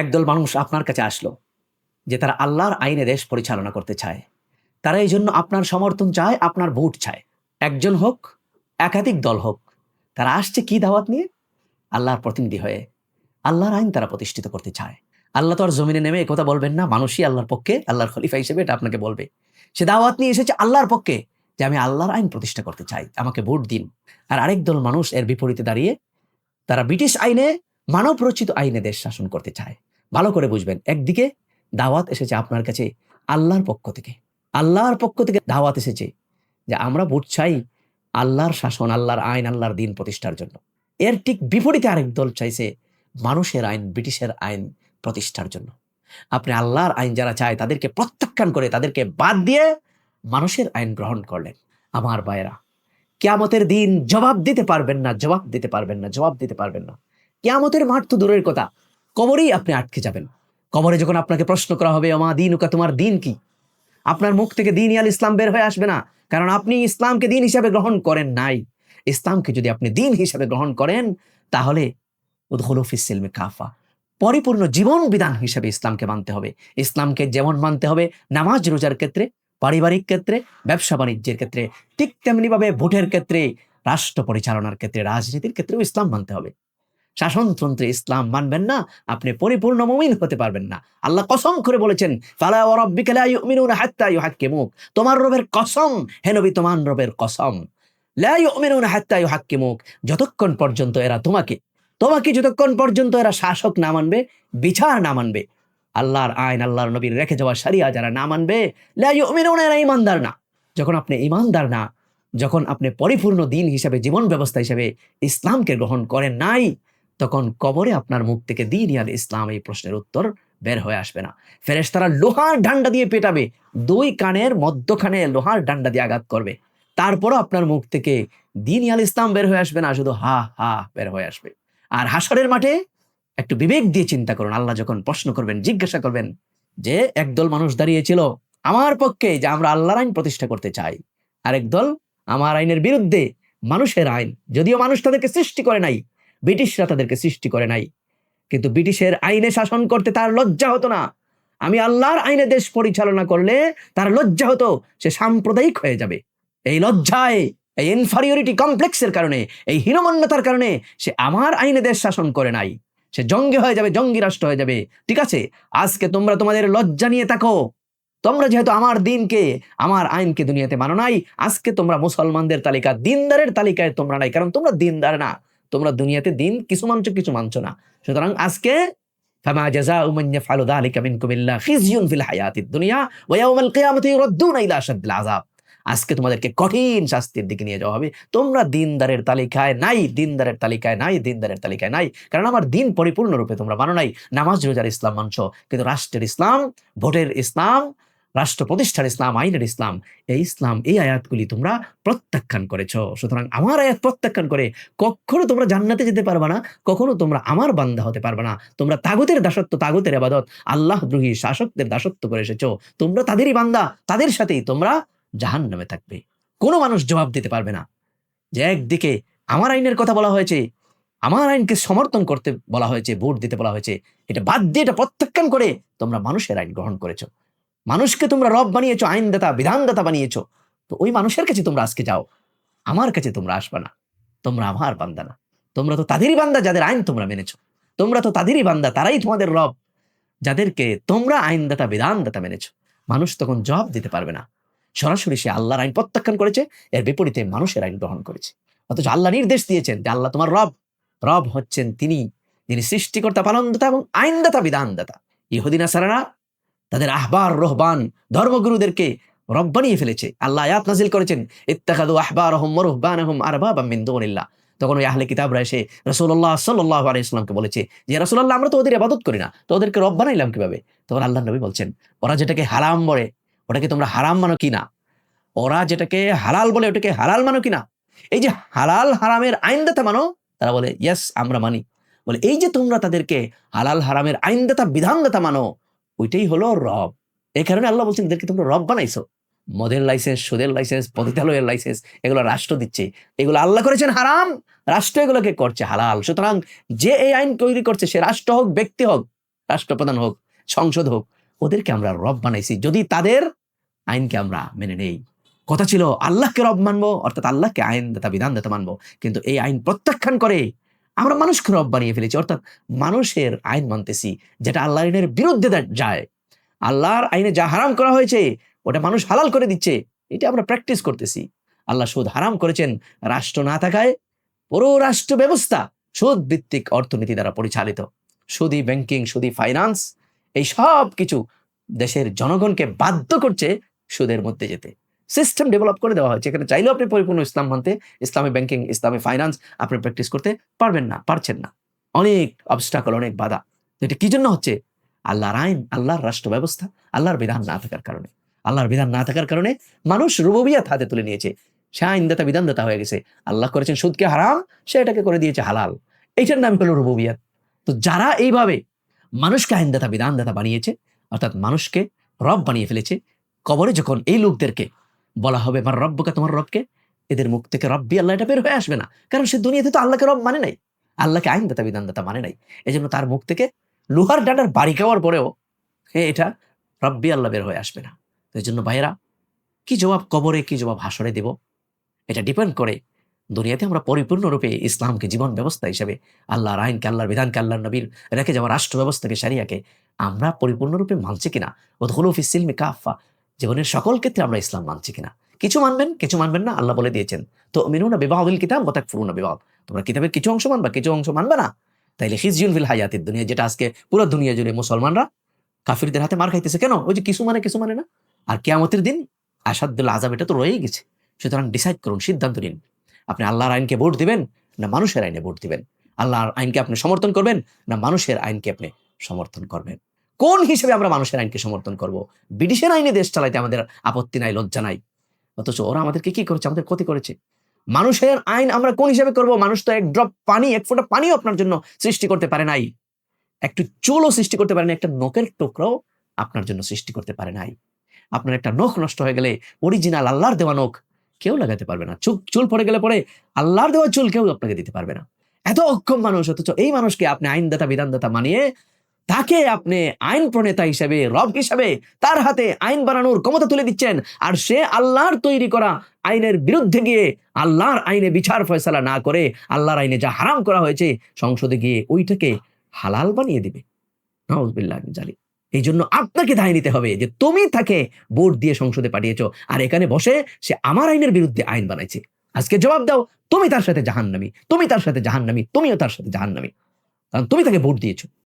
একদল মানুষ আপনার কাছে আসলো যে তারা আল্লাহর আইনে দেশ পরিচালনা করতে চায়। তারা এই জন্য আপনার সমর্থন চায়, আপনার ভোট চায়। একজন হোক, একাধিক দল হোক, তারা আসছে কি দাওয়াত নিয়ে? আল্লাহর প্রতিনিধি হয়ে আল্লাহর আইন তারা প্রতিষ্ঠিত করতে চায়। আল্লাহ তো আর জমিনে নেমে একথা বলবেন না, মানুষই আল্লাহর পক্ষে, আল্লাহর খলিফা হিসেবে এটা আপনাকে বলবে। সে দাওয়াত নিয়ে এসেছে আল্লাহর পক্ষে যে আমি আল্লাহর আইন প্রতিষ্ঠা করতে চাই, আমাকে ভোট দিন। আর আরেক দল মানুষ এর বিপরীতে দাঁড়িয়ে তারা ব্রিটিশ আইনে মানব রচিত আইনে দেশ শাসন করতে চায়। ভালো করে বুঝবেন। একদিকে দাওয়াত এসেছে আপনার কাছে আল্লাহর পক্ষ থেকে। আল্লাহর পক্ষ থেকে দাওয়াত এসেছে যে আমরা ভোট চাই আল্লাহর শাসন, আল্লাহর আইন, আল্লাহর দিন প্রতিষ্ঠার জন্য। এর ঠিক বিপরীতে আরেক দল চাইছে মানুষের আইন, ব্রিটিশের আইন প্রতিষ্ঠার জন্য। আপনি আল্লাহর আইন যারা চায় তাদেরকে প্রত্যাখ্যান করে তাদেরকে বাদ দিয়ে মানুষের আইন গ্রহণ করলেন। আমার ভাইয়েরা, কেয়ামতের দিন জবাব দিতে পারবেন না, জবাব দিতে পারবেন না, জবাব দিতে পারবেন না। কেয়ামতের মাঠ তো দূরের কথা। কবরেই আপনি আটকে যাবেন। কবরে যখন আপনাকে প্রশ্ন করা হবে আমা দিন উকা তোমার দিন কি? আপনার মুখ থেকে দিন ইয়াল ইসলাম বের হয়ে আসবে না, কারণ আপনি ইসলামকে দিন হিসাবে গ্রহণ করেন নাই। ইসলামকে যদি আপনি দিন হিসাবে গ্রহণ করেন, তাহলে উদ্হলফিসিলমে কাফা। পরিপূর্ণ জীবন বিধান হিসেবে ইসলামকে মানতে হবে। ইসলামকে যেমন মানতে হবে নামাজ রোজার ক্ষেত্রে, পারিবারিক ক্ষেত্রে, ব্যবসা বাণিজ্যের ক্ষেত্রে, ঠিক তেমনিভাবে ভোটের ক্ষেত্রে, রাষ্ট্র পরিচালনার ক্ষেত্রে, রাজনীতির ক্ষেত্রেও ইসলাম মানতে হবে। শাসনতন্ত্রে ইসলাম মানবেন না, আপনি পরিপূর্ণ মমিন হতে পারবেন না। আল্লাহ কসম করে বলেছেন, ফালা ওয়া রাব্বিকা লা ইউমিনুনা হাত্তা ইউহাক্কিমুক। তোমার রবের কসম, হে নবী, তোমার রবের কসম। লা ইউমিনুনা হাত্তা ইউহাক্কিমুক, যতক্ষণ পর্যন্ত এরা তোমাকে তোমাকে যতক্ষণ পর্যন্ত এরা শাসক না মানবে, বিচার না মানবে, আল্লাহর আইন, আল্লাহর নবীর রেখে যাওয়া সারিয়া যারা না মানবে, লা ইউমিনুনা, এরা ইমানদার না। যখন আপনি ইমানদার না, যখন আপনি পরিপূর্ণ দিন হিসাবে, জীবন ব্যবস্থা হিসাবে ইসলামকে গ্রহণ করেন নাই তখন কবরে আপনার মুখ থেকে দিন ইয়াল ইসলাম এই প্রশ্নের উত্তর বের হয়ে আসবে না। ফেরেশ তারা লোহার ডান্ডা দিয়ে পেটাবে, দুই কানের মধ্যখানে লোহার ডান্ডা দিয়ে আঘাত করবে। তারপরও আপনার মুখ থেকে দিন ইয়াল ইসলাম বের হয়ে আসবে না, শুধু হা হা বের হয়ে আসবে। আর হাসরের মাঠে একটু বিবেক দিয়ে চিন্তা করুন, আল্লাহ যখন প্রশ্ন করবেন, জিজ্ঞাসা করবেন যে, একদল মানুষ দাঁড়িয়েছিল আমার পক্ষে যে আমরা আল্লাহর আইন প্রতিষ্ঠা করতে চাই? আরেক দল, আমার আইনের বিরুদ্ধে মানুষের আইন। যদিও মানুষ তাদেরকে সৃষ্টি করে নাই ব্রিটিশরা তাদেরকে সৃষ্টি করে নাই। কিন্তু ব্রিটিশের আইনে শাসন করতে তার লজ্জা হতো না। আমি আল্লাহর আইনে দেশ পরিচালনা করলে তার লজ্জা হতো, সে সাম্প্রদায়িক হয়ে যাবে। এই লজ্জায়, এই ইনফারিয়রিটি কমপ্লেক্সের কারণে, এই হীনমন্যতার কারণে সে আমার আইনে দেশ শাসন করে নাই। সে জঙ্গি হয়ে যাবে, জঙ্গি রাষ্ট্র হয়ে যাবে। ঠিক আছে, আজকে তোমরা তোমাদের লজ্জা নিয়ে থাকো। তোমরা যেহেতু আমার দিনকে, আমার আইনকে দুনিয়াতে মানো নাই, আজকে তোমরা মুসলমানদের তালিকা, দিনদারের তালিকায় তোমরা নাই, কারণ তোমরা দিনদার না। তোমরা দুনিয়াতে দিন কিছু মানছো কিছু মানছো না। সুতরাং আজকে আজকে তোমাদেরকে কঠিন শাস্তির দিকে নিয়ে যাওয়া হবে। তোমরা দিনদারের তালিকায় নাই, দিনদারের তালিকায় নাই, দিনদারের তালিকায় নাই। কারণ আমার দিন পরিপূর্ণরূপে তোমরা মানো নাই। নামাজ রোজার ইসলাম মানছো। কিন্তু রাষ্ট্রের ইসলাম, ভোটের ইসলাম রাষ্ট্র প্রতিষ্ঠার ইসলাম, আইনের ইসলাম, এই ইসলাম, এই আয়াতগুলি তোমরা প্রত্যাখ্যান করেছ। সুতরাং আমার আয়াত প্রত্যাখ্যান করে কখনো তোমরা জান্নাতে যেতে পারবে না, কখনো তোমরা আমার বান্দা হতে পারবে না। তোমরা তাগতের দাসত্ব, তাগতের আবাদত, আল্লাহ দ্রোহী শাসকদের দাসত্ব করে এসেছ। তোমরা তাদেরই বান্দা, তাদের সাথেই তোমরা জাহান নামে থাকবে। কোনো মানুষ জবাব দিতে পারবে না। যে একদিকে আমার আইনের কথা বলা হয়েছে, আমার আইনকে সমর্থন করতে বলা হয়েছে, ভোট দিতে বলা হয়েছে, এটা বাদ দিয়ে এটা প্রত্যাখ্যান করে তোমরা মানুষের আইন গ্রহণ করেছ। মানুষকে তোমরা রব বানিয়েছো, আইনদাতা, বিধানদাতা বানিয়েছো। তো ওই মানুষের কাছে তোমরা আজকে যাও। আমার কাছে তোমরা আসবে না। তোমরা আমার বান্দা না। তোমরা তো তাদেরই বান্দা যাদের আইন তোমরা মেনেছো। তোমরা তো তাদেরই বান্দা, তারাই তোমাদের রব। যাদেরকে তোমরা আইনদাতা, বিধানদাতা মেনেছো। মানুষ তখন জবাব দিতে পারবে না। সরাসরি সে আল্লাহর আইন প্রত্যাখ্যান করেছে। এর বিপরীতে মানুষের আইন গ্রহণ করেছে। অথচ আল্লাহ নির্দেশ দিয়েছেন যে আল্লাহ তোমার রব। রব হচ্ছেন তিনি। যিনি সৃষ্টিকর্তা, পালনদাতা এবং আইনদাতা, বিধানদাতা। ইহুদিনা সারারা তাদের আহবার রহবান ধর্মগুরুদেরকে রব বানিয়ে ফেলেছে। আল্লাহ আয়াত নাজিল করেছেন ইত্তাখাদু আহবার আহম রহবান আহম আরবাব মিন দুনিল্লাহ। তখন ওই আহলে কিতাবরা এসে রসুল্লাহ সাল্লাহ আলাইসলামকে বলেছে যে রসুল্লাহ আমরা তো ওদের আবাদত করি না, তো ওদেরকে রব বানাইলাম কীভাবে? তখন আল্লাহ নবী বলছেন, ওরা যেটাকে হারাম বলে, ওটাকে তোমরা হারাম মানো কিনা ওরা যেটাকে হালাল বলে, ওটাকে হালাল মানো কিনা এই যে হালাল হারামের আইনদাতা মানো? তারা বলে, ইয়েস, আমরা মানি। বলে, এই যে তোমরা তাদেরকে হালাল হারামের আইনদাতা, বিধানদাতা মানো ওইটাই হলো রব। এই কারণে আল্লাহ বলছেন, এদেরকে তোমরা রব বানাইছো। মদের লাইসেন্স সুদের লাইসেন্স পতিতালয়ের লাইসেন্স এগুলো রাষ্ট্র দিচ্ছে। এগুলো আল্লাহ করেছেন হারাম। রাষ্ট্র এগুলোকে করছে হালাল। সুতরাং যে এই আইন তৈরি করছে, সে রাষ্ট্র হোক, ব্যক্তি হোক, রাষ্ট্রপ্রধান হোক, সংসদ হোক, ওদেরকে আমরা রব বানাইছি। যদি তাদের আইনকে আমরা মেনে নেই। কথা ছিল, আল্লাহকে রব মানবো, অর্থাৎ আল্লাহকে আইন দাতা বিধান দাতা মানবো। কিন্তু এই আইন প্রত্যাখ্যান করে আমরা মানুষকে রব বানিয়ে ফেলেছি, অর্থাৎ মানুষের আইন মানতেছি, যেটা আল্লাহ আইনের বিরুদ্ধে যায়। আল্লাহর আইনে যা হারাম করা হয়েছে, ওটা মানুষ হালাল করে দিচ্ছে, এটা আমরা প্র্যাকটিস করতেছি। আল্লাহ সুদ হারাম করেছেন, রাষ্ট্র না থাকায় পুরো রাষ্ট্র ব্যবস্থা সুদ ভিত্তিক অর্থনীতি দ্বারা পরিচালিত। সুদি ব্যাংকিং সুদি ফাইন্যান্স এই সব কিছু দেশের জনগণকে বাধ্য করছে সুদের মধ্যে যেতে। সিস্টেম ডেভেলপ করে দেওয়া হয়েছে। এখানে চাইলেও আপনি পরিপূর্ণ ইসলাম মানতে, ইসলামী ব্যাংকিং ইসলামী ফাইন্যান্স আপনি প্র্যাকটিস করতে পারবেন না, পারছেন না। অনেক অবস্টাকল অনেক বাধা। এটা কি জন্য হচ্ছে? আল্লাহর আইন, আল্লাহর রাষ্ট্র ব্যবস্থা, আল্লাহর বিধান না থাকার কারণে। আল্লাহর বিধান না থাকার কারণে মানুষ রুববিয়াত হাতে তুলে নিয়েছে। সে আইনদাতা বিধানদাতা হয়ে গেছে। আল্লাহ করেছেন সুদকে হারাম, সে এটাকে করে দিয়েছে হালাল। এইটার নাম হলো রুববিয়াত। তো যারা এইভাবে মানুষকে আইনদাতা, বিধানদাতা বানিয়েছে, অর্থাৎ মানুষকে রব বানিয়ে ফেলেছে, কবরে যখন এই লোকদেরকে বলা হবে, আমার রব্বকে, তোমার রবকে? এদের মুখ থেকে রব্বি আল্লাহ এটা বের হয়ে আসবে না। কারণ সে দুনিয়াতে তো আল্লাহকে রব মানে নাই। আল্লাহকে আইনদাতা, বিধানদাতা মানে নাই। এই জন্য তার মুখ থেকে লোহার ডাটার বাড়ি খাওয়ার পরেও হে, এটা রব্বি আল্লাহ বের হয়ে আসবে না। এই জন্য ভাইয়েরা, কি জবাব কবরে, কি জবাব হাসরে দেব? এটা ডিপেন্ড করে দুনিয়াতে আমরা পরিপূর্ণরূপে ইসলামকে জীবন ব্যবস্থা হিসেবে আল্লাহর আইনকে, আল্লাহর বিধানকে, আল্লাহর নবীর রেখে যাওয়া রাষ্ট্র ব্যবস্থাকে সারিয়াকে আমরা পরিপূর্ণরূপে মানছি কিনা? ও হলুফি সিলমি কাফা জীবনের সকল ক্ষেত্রে আমরা ইসলাম মানছি কিনা? কিছু মানবেন কিছু মানবেন না, আল্লাহ বলে দিয়েছেন। তো মিনুনা বিবাহ কিতাব বতাক ফুরুনা বিবাহ। তোমরা কিতাবের কিছু অংশ মানবা, কিছু অংশ মানবে না। তাইলে হিজুল ফিল হায়াতের দুনিয়া, যেটা আজকে পুরো দুনিয়া জুড়ে মুসলমানরা কাফিরদের হাতে মার খাইতেছে কেন? ওই যে কিছু মানে কিছু মানে না। আর কেয়ামতের দিন আসাদুল্লাহ আজাব এটা তো রয়েই গেছে। সুতরাং ডিসাইড করুন, সিদ্ধান্ত নিন। আপনি আল্লাহর আইনকে ভোট দিবেন না মানুষের আইনে ভোট দিবেন? আল্লাহর আইনকে আপনি সমর্থন করবেন না মানুষের আইনকে আপনি সমর্থন করবেন? কোন হিসেবে আমরা মানুষের আইনকে সমর্থন করব? ব্রিটিশের আইনে দেশ চালাইতে আমাদের আপত্তি নাই, লজ্জা নাই। অথচ ওরা আমাদেরকে কি করেছে? আমাদের ক্ষতি করেছে। মানুষের আইন আমরা কোন হিসেবে করব? মানুষ তো এক ড্রপ পানি, এক ফোঁটা পানিও আপনার জন্য সৃষ্টি করতে পারে নাই। একটু চুলও সৃষ্টি করতে পারে না একটা নখের টুকরাও আপনার জন্য সৃষ্টি করতে পারে নাই। আপনার একটা নখ নষ্ট হয়ে গেলে অরিজিনাল আল্লাহর দেওয়া নখ কেউ লাগাতে পারবে না। চুল চুল পড়ে গেলে পরে আল্লাহর দেওয়া চুল কেউ আপনাকে দিতে পারবে না। এত অক্ষম মানুষ, অথচ এই মানুষকে আপনি আইনদাতা, বিধানদাতা মানিয়ে তাকে আপনি আইন প্রণেতা হিসেবে, রব হিসাবে তার হাতে আইন বানানোর ক্ষমতা তুলে দিচ্ছেন। আর সে আল্লাহর তৈরি করা আইনের বিরুদ্ধে গিয়ে আল্লাহর আইনে বিচার ফয়সালা না করে আল্লাহর আইনে যা হারাম করা হয়েছে, সংসদে গিয়ে ওইটাকে হালাল বানিয়ে দিবে। জালি এই জন্য আপনাকে দায় নিতে হবে যে তুমি তাকে ভোট দিয়ে সংসদে পাঠিয়েছ। আর এখানে বসে সে আমার আইনের বিরুদ্ধে আইন বানাইছে। আজকে জবাব দাও, তুমি তার সাথে জাহান্নামি, তুমি তার সাথে জাহান্নামি, তুমিও তার সাথে জাহান্নামি। কারণ তুমি তাকে ভোট দিয়েছ।